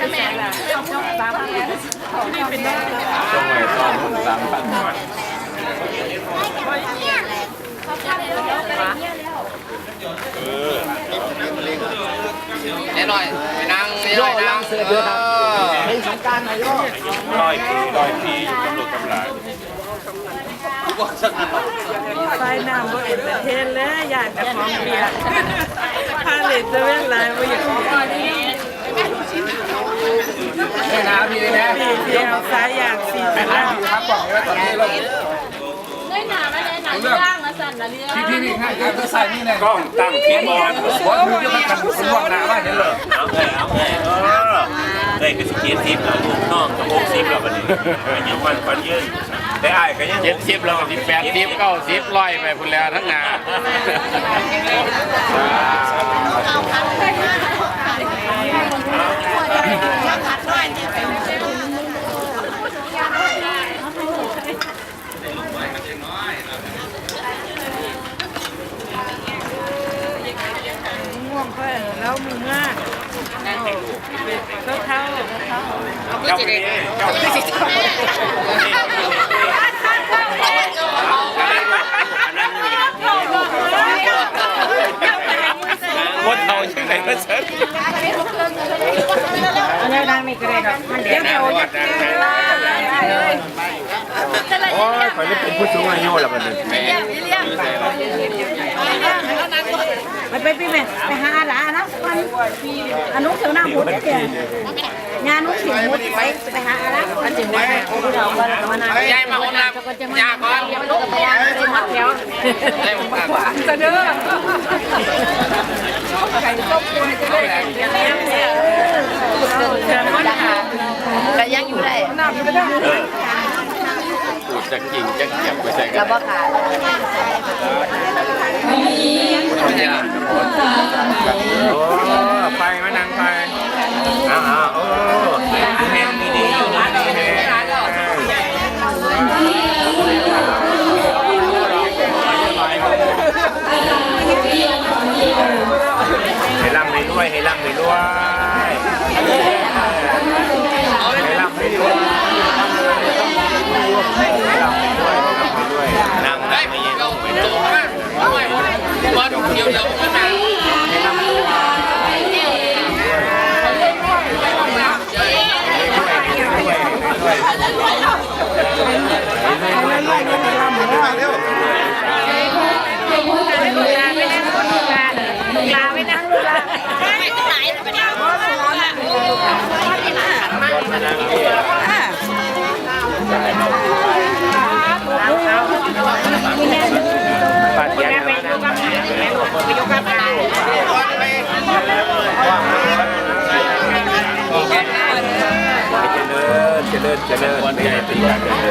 ต้องไว้ต้อนคนตามตัดหน่อยแน่หน่อยไปนั่งแน่หน่อยนั่งเสือเดือครับลอยปีลอยปีอยู่ตำรวจตำรวจไฟน้ำบ่เอ็นประเทศเลยอยากจะของเบียร์ถ้าเล่นจะเป็นไรบ่อยากแม่น้ำพี่เลยนะปีเดียวสายอยากสีแต่ละครับบอกเลยว่าตอนนี้เราได้หนาไม่ได้หนาที่ร่างนะสันนะเรื่องพี่พี่พี่ให้ก็ใส่นี่เลยกล้องตั้งคลิปบอลว่ามึงจะมากันคุณว่างหนาว่าเห็นเหรอเอาไงเอาไงเออเฮ้ยก็สกีทิปแล้วลูกน้องกับหกสิบแล้วบัดนี้ยังวันฟันยืนได้อ้ายก็ยังเจ็ดสิบแล้วสิบแปดสิบเก้าสิบร้อยไปพุ่นแล้วทั้งงาน ง่วงเพิ่นแล้วมือมาก เท่าเท่าเท่าเจ้านี่เจ้านี่คนเท่าชื่อไหนก็เชิญอันนี้ดังนี่ก็ได้ครับมันเดี๋ยวเดี๋ยวจะเจอเลยโอ้ยข่อยเลยเป็นผู้สูงอายุแล้วบัดนี้ ไปไปพี่แม่ไปหาอาหลานะมันอนุเสียวหน้าพุทธเนี่ยงานนุเสียวพุทธไปไปหาอาหลาอันจริงไหมเราก็มานานยายมาคนละยาก่อนลูกกับยาไปมัดแถวได้ผมฝากว่าจะเด้อแต่ยังอยู่ได้พูดจะกิ่งจะเกียบไปใส่กัแล้วบ่ขาด วยให้ร่ำให้รวยให้ร่ำให้รวยให้ร่ำให้รวยให้ร่ำให้รวยนั่งได้ไม่เย็นเราโตมากด้วยวันเดียวเดียวขึ้นมาน นะเจริญเจริญเจริญไม่ใช่ตีกันเจริ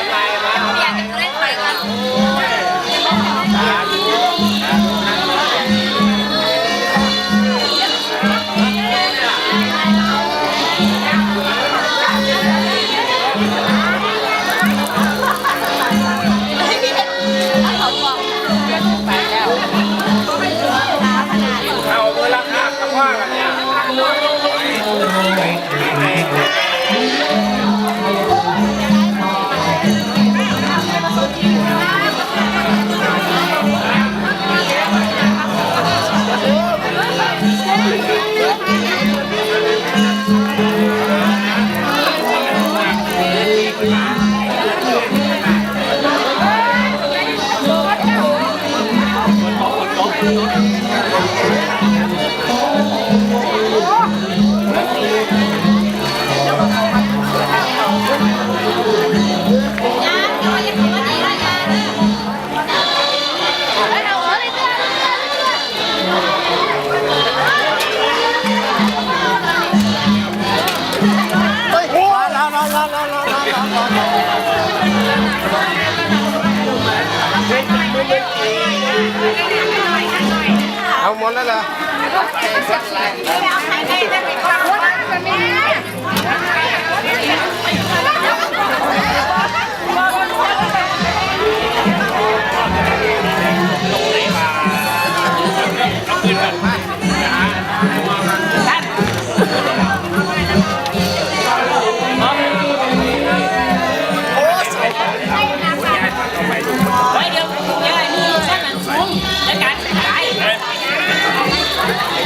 เอาหมดแล้วเหรอ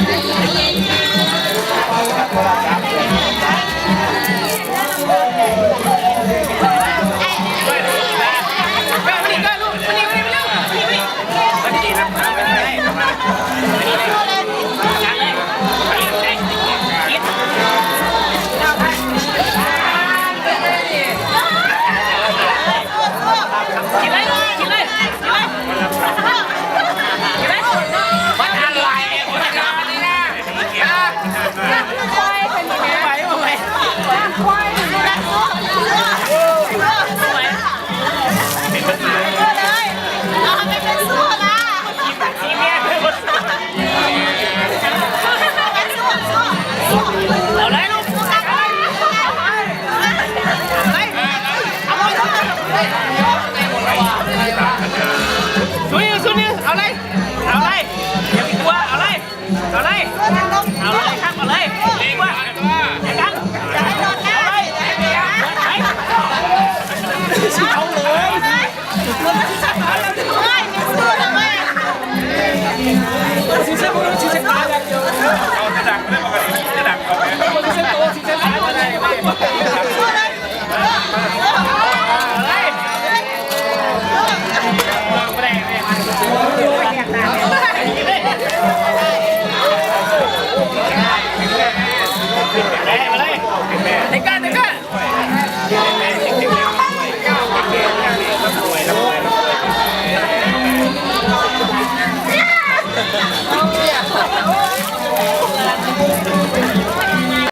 ไปวัด ไม่ต้องไม่ต้อง